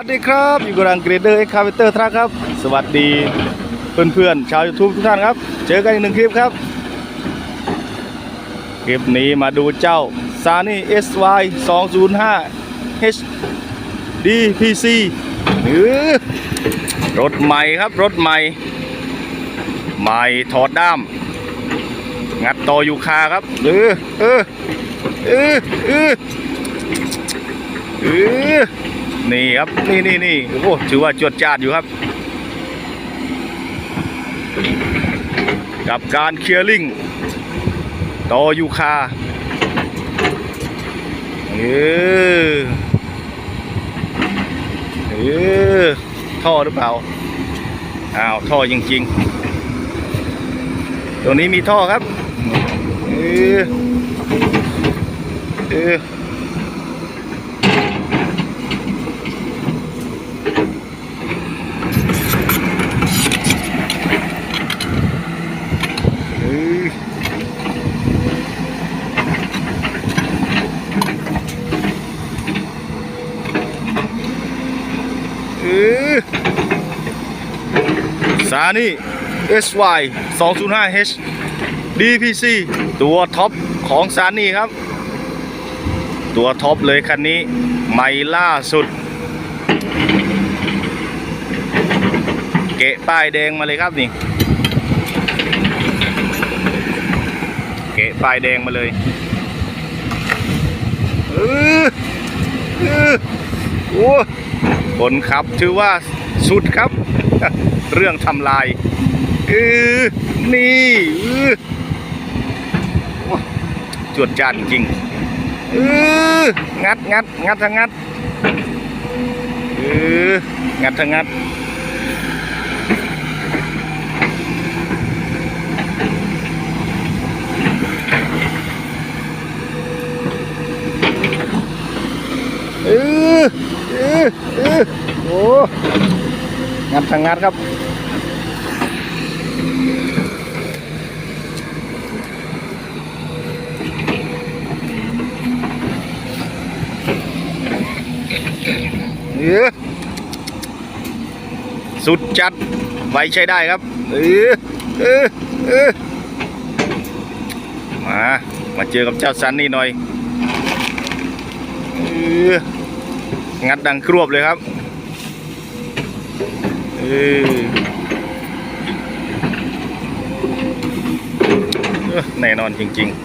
สวัสดีครับอยู่กับรังเกรเดอร์เอ็กคาเวเตอร์ทรัคครับ สวัสดีเพื่อนๆชาวยูทูบทุกท่านครับ เจอกันอีกหนึ่งคลิปครับ คลิปนี้มาดูเจ้า s a n y SY 205 HDPC หรือรถใหม่ครับรถใหม่ ใหม่ถอดด้าม งัดต่อยูคาครับเออเออเออเออเออ นี่ครับนี่นี่นี่โอ้ถือว่าจวดจาดอยู่ครับ กับการเคลียร์ลิงต่อยูคาเออเออท่อหรือเปล่าอ้าวท่อจริงๆ ตัวนี้มีท่อครับเออเออ สานี่ SY 205H DPC ตัวท็อปของซานี่ครับ ตัวท็อปเลยคันนี้ใหม่ล่าสุด เกะป้ายแดงมาเลยครับนี่เกะป้ายแดงมาเลยเออเออโอ้คนขับถือว่าสุดครับ เรื่องทำลายเออนี่เออจวดจานจริงเอองัดงัดงัดทั้งงัดเอองัดทั้งงัดเออเออเออโอ้ งังงัดครับเออสุดจัดไว้ใช้ได้ครับ เออเออเออมา มาเจอกับเจ้าซันนี่หน่อยเอองัดดังครวบเลยครับ แน่นอนจริงๆ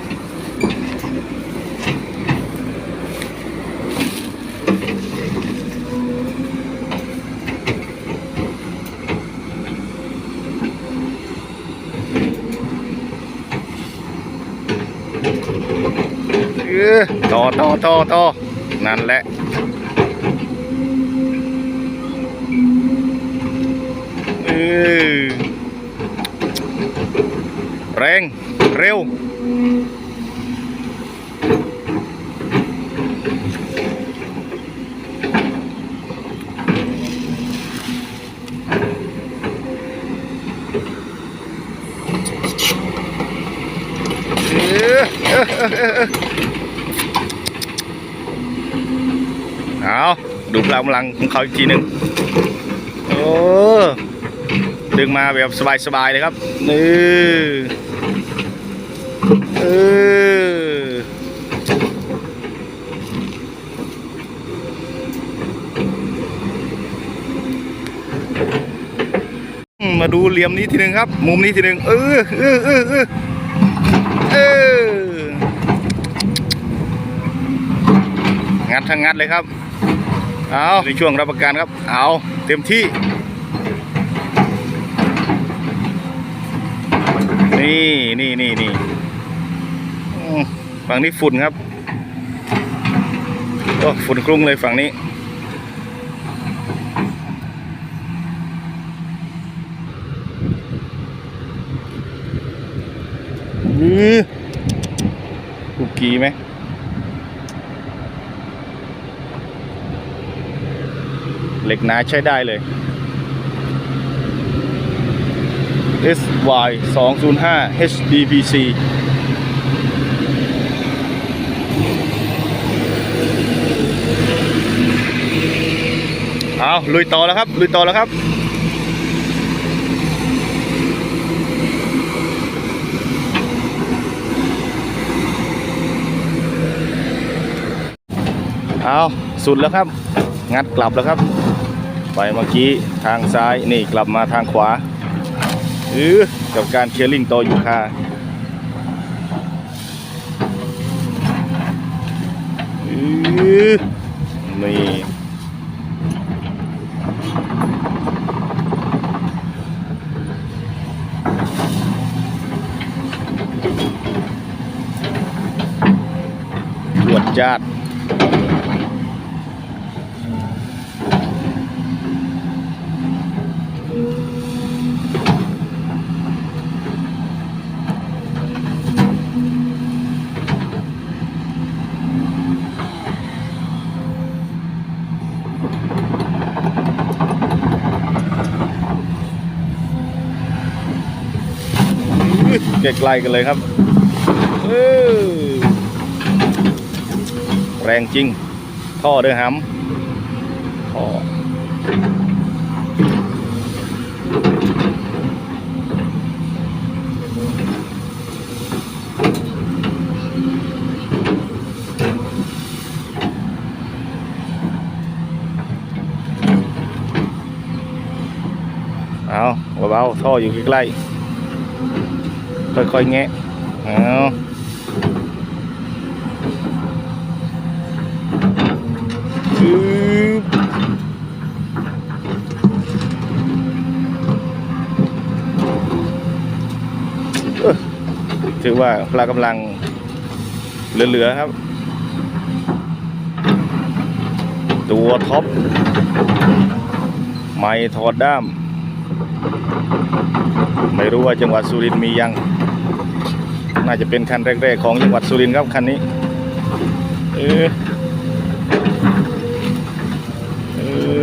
เออต่อต่อต่อต่อนั่นแหละ เออ แรงเร็ว เอาดูพลังกำลังของเขาอีกทีหนึ่งโอ้ดึงมาแบบสบายๆเลยครับนี่ เออมาดูเหลี่ยมนี้ทีหนึ่งครับ มุมนี้ทีหนึ่งเออเออเออเออเอองัดทั้งงัดเลยครับเอาในช่วงรับประกันครับ เอาเต็มที่ นี่นี่นี่น ฝั่งนี้ฝุ่นครับโอ้ฝุ่นกรุ้งเลยฝั่งนี้อือคุกกี้ไหมเหล็กหนาใช้ได้เลย SY 205 HDPC เอาลุยต่อแล้วครับ ลุยต่อแล้วครับ เอาสุดแล้วครับ งัดกลับแล้วครับ ไปเมื่อกี้ทางซ้ายนี่กลับมาทางขวาเออกับการเคลียร์ลิงต่ออยู่ค่ะเออนี่ตรวจจัดใกล้ๆกันเลยครับเออ แรงจริง ท่อเด้อหำท่อเอาเบาๆท่ออยู่ใกล้ๆค่อยๆแงะเอาอึ๊บเอ้อ ถือว่าพละกำลังเหลือๆครับ ตัวท็อป ไม่ถอดด้าม ไม่รู้ว่าจังหวัดสุรินทร์มียัง น่าจะเป็นคันแรกๆของจังหวัดสุรินทร์ครับคันนี้ เอออ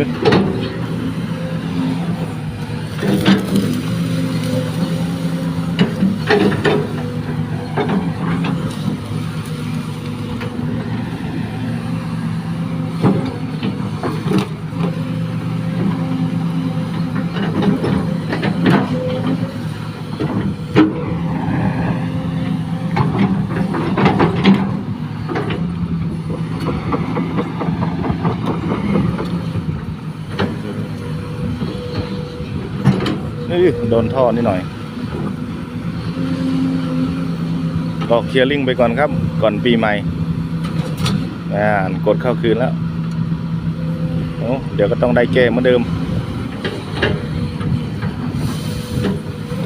นี่ โดนท่อนิดหน่อย ก็เคลียร์ลิงไปก่อนครับ ก่อนปีใหม่อ่ากดเข้าคืนแล้วโอ้เดี๋ยวก็ต้องได้แก้เหมือนเดิม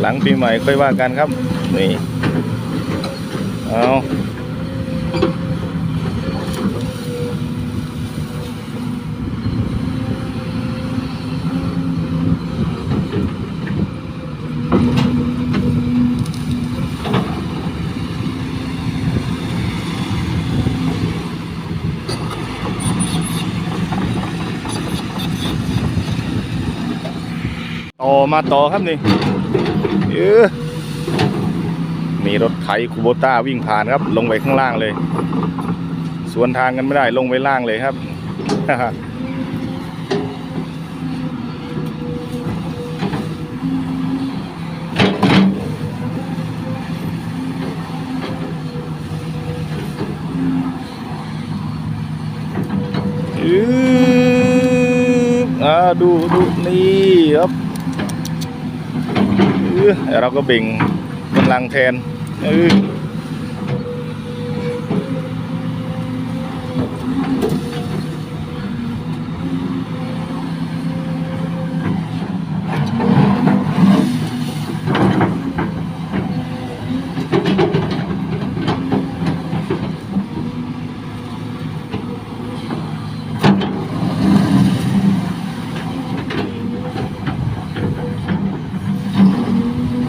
หลังปีใหม่ค่อยว่ากันครับ นี่ เอา ต่อมาต่อครับนี่เออมีรถไถคูโบต้าวิ่งผ่านครับ ลงไปข้างล่างเลย สวนทางกันไม่ได้ลงไปล่างเลยครับอืออ่าดูดูนี่ครับ เออเราก็เบ่งกำลังแทนเออ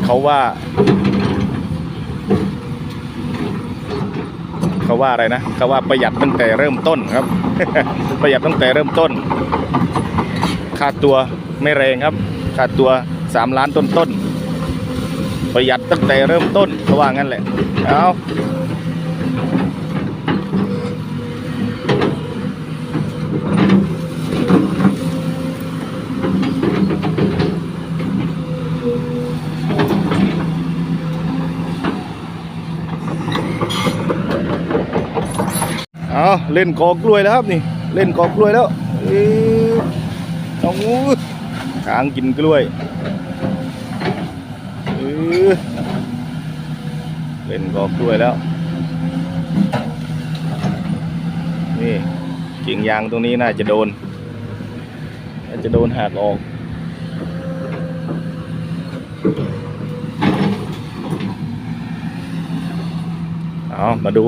เขาว่า เขาว่าอะไรนะเขาว่าประหยัดตั้งแต่เริ่มต้นครับ ประหยัดตั้งแต่เริ่มต้น ค่าตัวไม่แรงครับ ค่าตัวสามล้านต้นต้นประหยัดตั้งแต่เริ่มต้นเขาว่างั้นแหละเอา เอาเล่นกอกล้วยแล้วครับนี่ เล่นกอกล้วยแล้วเอ้ยเอางูช้างกินกล้วยเอ้ยเล่นกอกล้วยแล้ว นี่กิ่งยางตรงนี้น่าจะโดน น่าจะโดนหักออก เอามาดู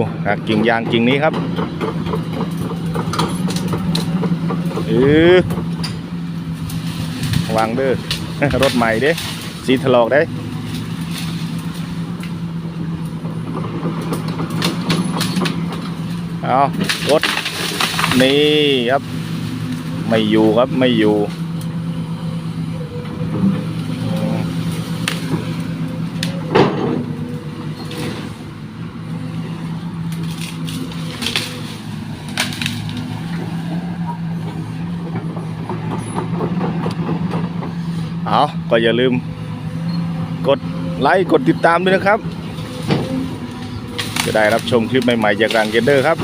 กิ่งยางกิ่งนี้ครับเออวังเด้อรถใหม่เด้สีถลอกได้เอารถนี่ครับ ไม่อยู่ครับไม่อยู่ เอาก็อย่าลืม กดไลค์กดติดตามด้วยนะครับ จะได้รับชมคลิปใหม่ๆจากรังเกเดอร์ครับ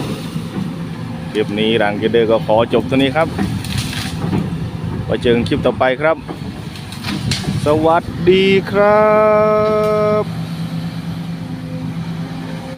คลิปนี้รังเกเดอร์ก็ขอจบเท่านี้ครับไว้เจอกันคลิปต่อไปครับ สวัสดีครับ